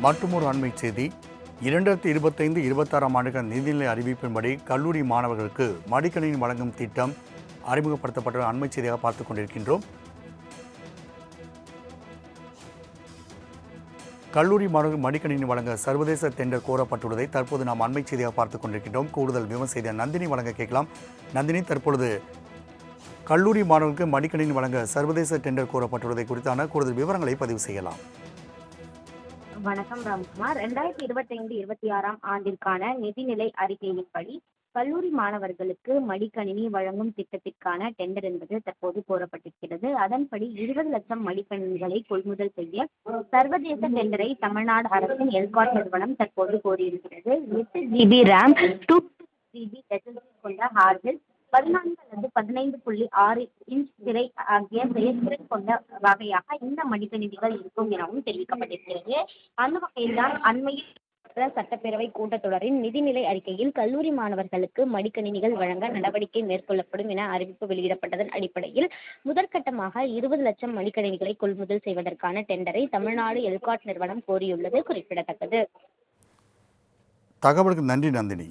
மற்றுமொரு அண்மை செய்தி. இரண்டாயிரத்தி இருபத்தைந்து இருபத்தாறாம் ஆண்டுகள் நிதிநிலை அறிவிப்பின்படி கல்லூரி மாணவர்களுக்கு மடிக்கணினி வழங்கும் திட்டம் அறிமுகப்படுத்தப்பட்ட அண்மை செய்தியாக பார்த்துக் கொண்டிருக்கின்றோம். கல்லூரி மாணவர்கள் மடிக்கணினி வழங்க சர்வதேச டெண்டர் கோரப்பட்டுள்ளதை தற்போது நாம் அண்மை செய்தியாக பார்த்துக் கொண்டிருக்கின்றோம். கூடுதல் விமர்ச நந்தினி வழங்க கேட்கலாம். நந்தினி தற்பொழுது கல்லூரி மாணவர்களுக்கு மடிக்கணினி வழங்க சர்வதேச டெண்டர் கோரப்பட்டுள்ளதை குறித்தான கூடுதல் விவரங்களை பதிவு செய்யலாம். வணக்கம் ராம்குமார். ரெண்டாயிரத்தி இருபத்தைந்து இருபத்தி ஆறாம் ஆண்டிற்கான நிதிநிலை அறிக்கையின்படி கல்லூரி மாணவர்களுக்கு மடிக்கணினி வழங்கும் திட்டத்திற்கான டெண்டர் என்பது தற்போது கோரப்பட்டிருக்கிறது. அதன்படி இருபது லட்சம் மடிக்கணினிகளை கொள்முதல் செய்ய சர்வதேச டெண்டரை தமிழ்நாடு அரசின் எல்காட் நிறுவனம் தற்போது கோரியிருக்கிறது. எட்டு ஜிபி ரேம் டூ ஜிபி கொண்ட ஹார்ட் டிஸ்க் பதினான்கு அல்லது பதினைந்து புள்ளி ஆறு இன்ச் திரை ஆகிய செயற்திறன் கொண்ட வகையாக இந்த மடிக்கணினிகள் இருக்கும் எனவும் தெரிவிக்கப்பட்டிருக்கிறது. அந்த வகையில்தான் அண்மையில் சட்டப்பேரவை கூட்டத்தொடரின் நிதிநிலை அறிக்கையில் கல்லூரி மாணவர்களுக்கு மடிக்கணினிகள் வழங்க நடவடிக்கை மேற்கொள்ளப்படும் என அறிவிப்பு வெளியிடப்பட்டதன் அடிப்படையில் முதற்கட்டமாக இருபது லட்சம் மடிக்கணினிகளை கொள்முதல் செய்வதற்கான டெண்டரை தமிழ்நாடு எல்காட் நிறுவனம் கோரியுள்ளது குறிப்பிடத்தக்கது. தகவலுக்கு நன்றி நந்தினி.